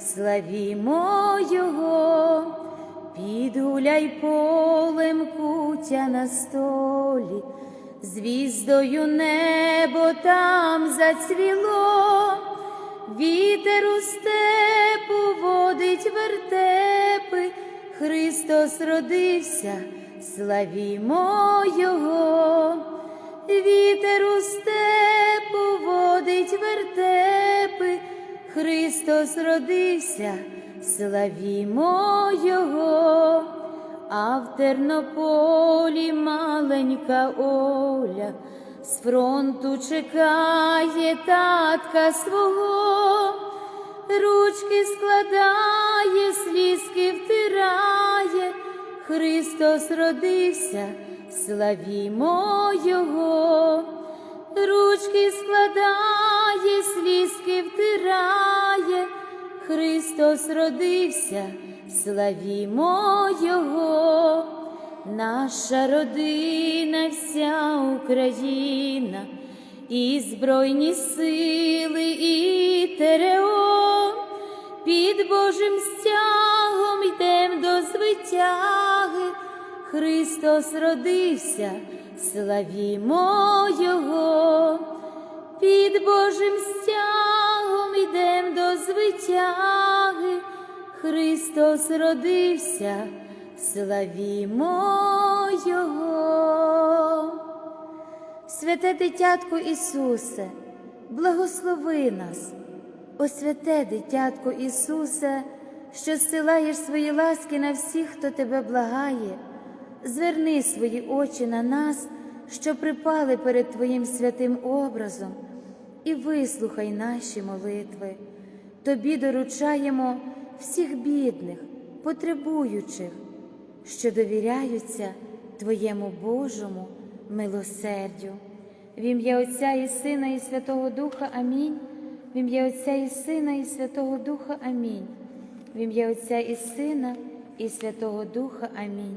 славімо Його, підгуляй полем кутя на столі, звіздою небо там зацвіло, вітер у степу водить вертепи, Христос родився, славімо Його, вітер у степу водить вертепи, Христос родився, славімо Його, а в Тернополі маленька Оля з фронту чекає татка свого, ручки складає, слізки втирає, Христос родився, славімо Його, ручки складає, слізки втирає, Христос родився, славімо Його, наша родина, вся Україна, і Збройні сили, і ТРО, під Божим стягом йдем до звитяги, Христос родився, славімо Його, під Божим стягом йдем до звитяги, Христос родився, славімо Його. Святе дитятко Ісусе, благослови нас, о святе дитятко Ісусе, що зсилаєш свої ласки на всіх, хто тебе благає, зверни свої очі на нас, що припали перед Твоїм святим образом, і вислухай наші молитви. Тобі доручаємо всіх бідних, потребуючих, що довіряються Твоєму Божому милосердю. В ім'я Отця і Сина, і Святого Духа Амінь. В ім'я Отця і Сина, і Святого Духа Амінь. В ім'я Отця і Сина, і Святого Духа Амінь.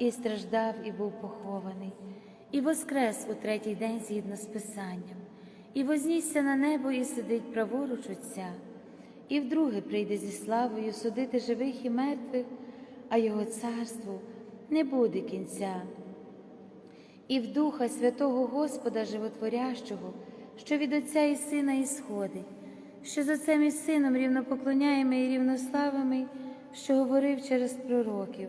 і страждав, і був похований, і воскрес у третій день згідно з Писанням, і вознісся на небо, і сидить праворуч Отця, і вдруге прийде зі славою судити живих і мертвих, а його царству не буде кінця. і в Духа Святого Господа Животворящого, що від Отця і Сина ісходить, що за Отцем і Сином рівнопоклоняємо і рівнославимо, що говорив через пророків,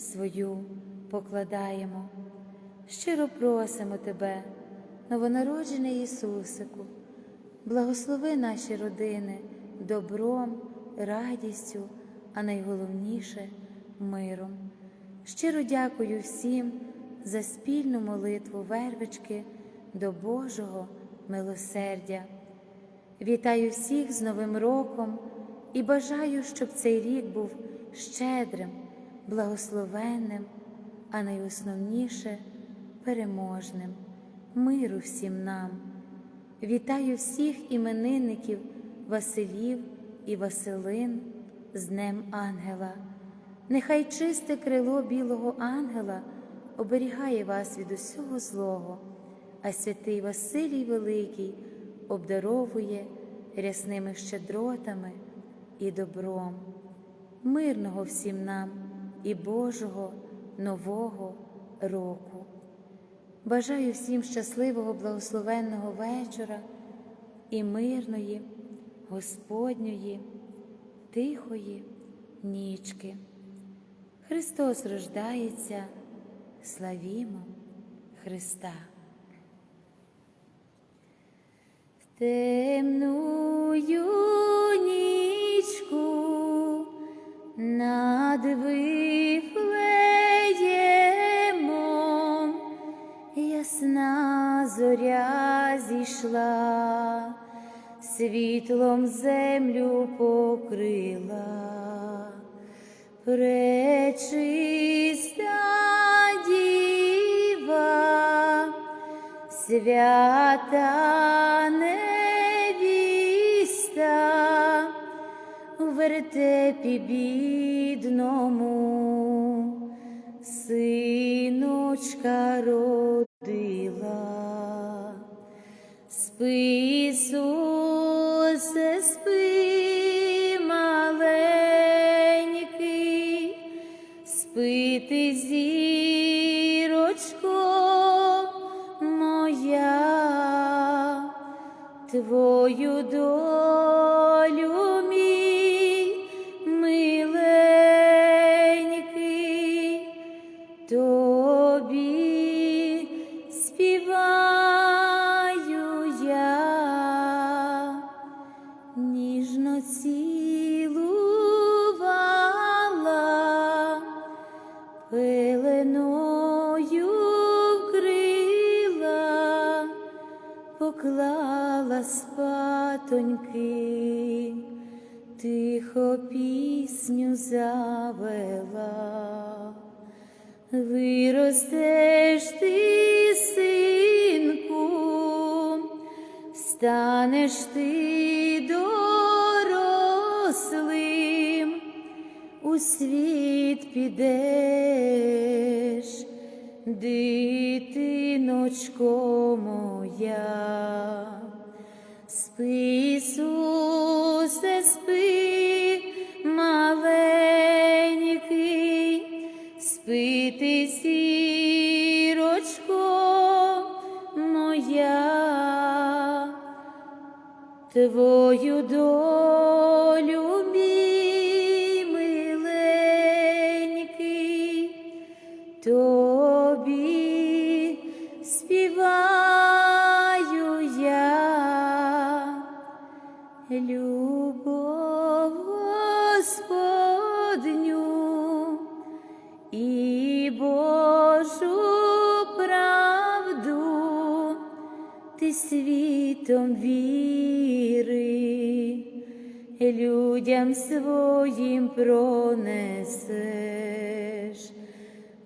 свою покладаємо. Щиро просимо Тебе, новонароджений Ісусику, благослови наші родини добром, радістю, а найголовніше миром. Щиро дякую всім за спільну молитву вервички до Божого милосердя. Вітаю всіх з Новим роком і бажаю, щоб цей рік був щедрим, благословенним, а найосновніше переможним, миру всім нам. Вітаю всіх іменинників Василів і Василин з Днем Ангела. Нехай чисте крило білого ангела оберігає вас від усього злого, а святий Василій Великий обдаровує рясними щедротами і добром, мирного всім нам і Божого нового року. Бажаю всім щасливого, благословенного вечора і мирної, Господньої, тихої нічки. Христос рождається, славімо Христа. В темную світлом землю покрила, пречиста діва, свята невіста, у вертепі бідному, синочка родила. Спи, Ісусе, спи, маленький, спи ти, зірочко моя, твою долю мій миленький, тобі станеш ти дорослим, у світ підеш, дитиночко моя. Спи, твою долю,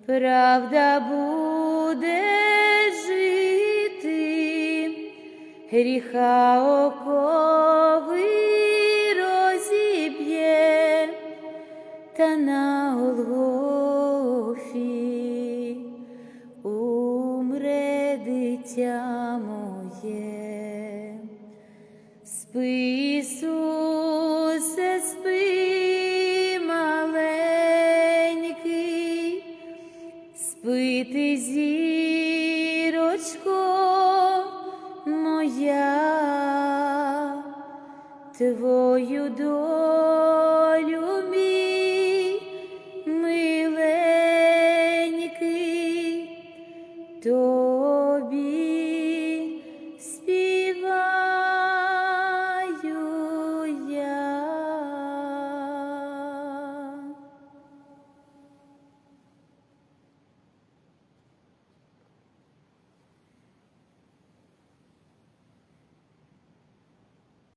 правда буде жити, гріха окови твою долю